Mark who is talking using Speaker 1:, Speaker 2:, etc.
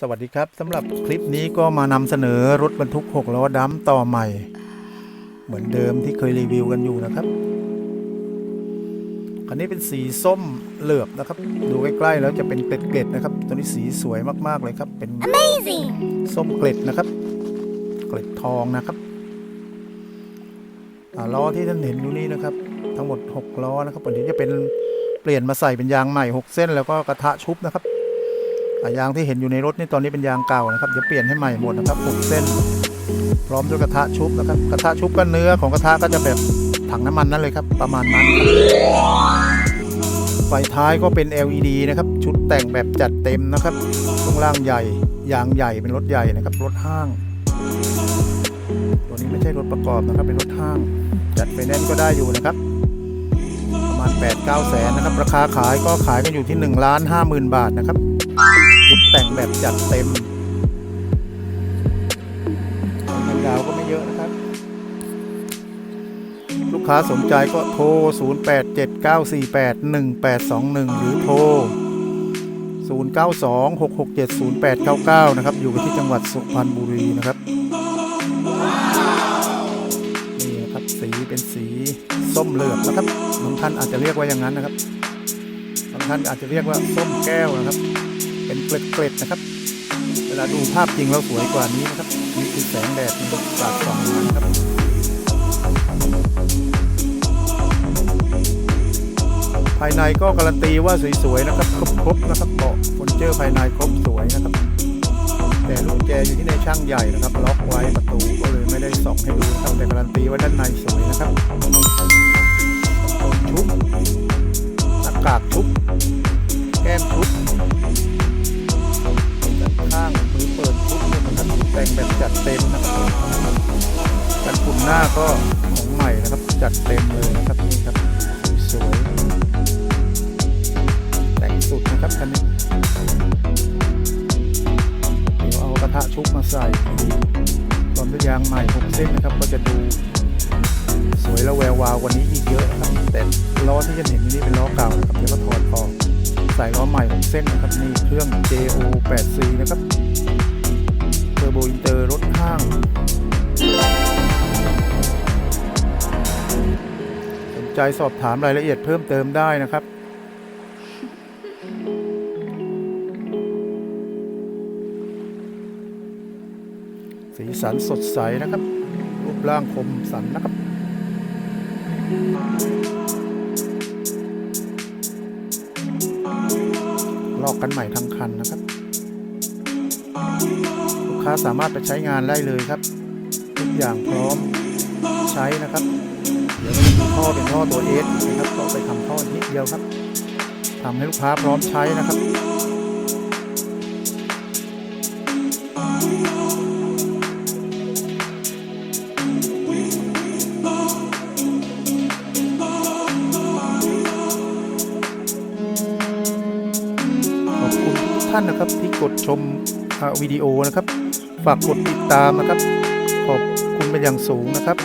Speaker 1: สวัสดีครับสำหรับคลิปนี้ก็มานำเสนอรถบรรทุก6ล้อดัมต่อใหม่ เหมือนเดิมที่เคยรีวิวกันอยู่นะครับคันนี้เป็นสีส้มเหลือบนะครับ ดูใกล้ๆแล้วจะเป็นเกล็ดๆนะครับ ตัวนี้สีสวยมากๆเลยครับ เป็น
Speaker 2: Amazing!
Speaker 1: ส้มเกล็ดนะครับ เกล็ดทองนะครับอ่าล้อที่ท่านเห็นอยู่นี่นะครับ ทั้งหมด 6 ล้อนะครับวันนี้จะเป็นเปลี่ยนมาใส่เป็นยางใหม่ 6 เส้นแล้วก็กระทะชุบนะครับอ่า ยางที่เห็นอยู่ในรถนี่ตอนนี้เป็นยางเก่านะครับเดี๋ยวเปลี่ยนให้ใหม่หมดนะครับ6เส้น พร้อมด้วยกระทะชุบนะครับกระทะชุบก็เนื้อของกระทะก็จะแบบถังน้ำมันนั่นเลยครับ ประมาณนั้นไฟท้ายก็เป็น LED นะครับ ชุดแต่งแบบจัดเต็มนะครับช่วงล่างใหญ่ยางใหญ่เป็นรถใหญ่นะครับ รถห้าง ตัวนี้ไม่ใช่รถประกอบนะครับ เป็นรถห้าง จัดไฟแนนซ์ก็ได้อยู่นะครับ ประมาณ8 9แสนนะครับ ราคาขายก็ขายกันอยู่ที่1ล้าน5หมื่นบาทนะครับ แต่งแบบจัดเต็มความยาวก็ไม่เยอะนะครับ ลูกค้าสนใจก็โทร 0879481821 หรือโทร 0926670899 นะครับ อยู่กันที่จังหวัดสุพรรณบุรีนะครับ นี่นะครับสีเป็นสีส้มเหลือบนะครับบางท่านอาจจะเรียกว่าอย่างนั้นนะครับบางท่านอาจจะเรียกว่าส้มแก้วนะครับ เป็นเกล็ดๆนะครับ เวลาดูภาพจริงแล้วสวยกว่านี้นะครับนี่คือแสงแดดมันสาดส่องมานะครับภายในก็การันตีว่าสวยๆนะครับครบๆนะครับเบาะเฟอร์นิเจอร์ภายในครบสวยนะครับ แต่ลูกแจอยู่ที่ในช่างใหญ่นะครับ ล็อกไว้ประตูก็เลยไม่ได้ส่องให้ดูนะครับแต่การันตีว่าด้านในสวยนะครับชุบหน้ากากชุบแก้มชุบ แต่งแบบจัดเต็มนะครับกันปุ่นหน้าก็ของใหม่นะครับ จัดเต็มเลยนะครับนี่ครับสวยแต่งสุดนะครับคันนี้เดี๋ยวเอากระทะชุบมาใส่พร้อมด้วยยางใหม่6เส้นนะครับ ก็จะดูสวยและแวววาวกว่านี้อีกเยอะนะครับแต่ล้อที่จะเห็นนี่เป็นล้อเก่านะครับเดี๋ยวก็ถอดออกใส่ล้อใหม่6เส้นนะครับนี่เครื่อง JO 8C นะครับ ร์โบอินเตอร์รถห้างสนใจสอบถามรายละเอียดเพิ่มเติมได้นะครับสีสันสดใสนะครับ รูปร่างคมสันนะครับ ลอกกันใหม่ทั้งคันนะครับ ลูกค้าสามารถไปใช้งานได้เลยครับ ทุกอย่างพร้อมใช้นะครับเดี๋ยวเราจะมีท่อเป็นท่อตัวเอสนะครับก็ไปทำท่อนิดเดียวครับทำให้ลูกค้าพร้อมใช้นะครับขอบคุณทุกท่านนะครับที่กดชม วิดีโอนะครับ ฝากกดติดตามนะครับ ขอบคุณเป็นอย่างสูงนะครับ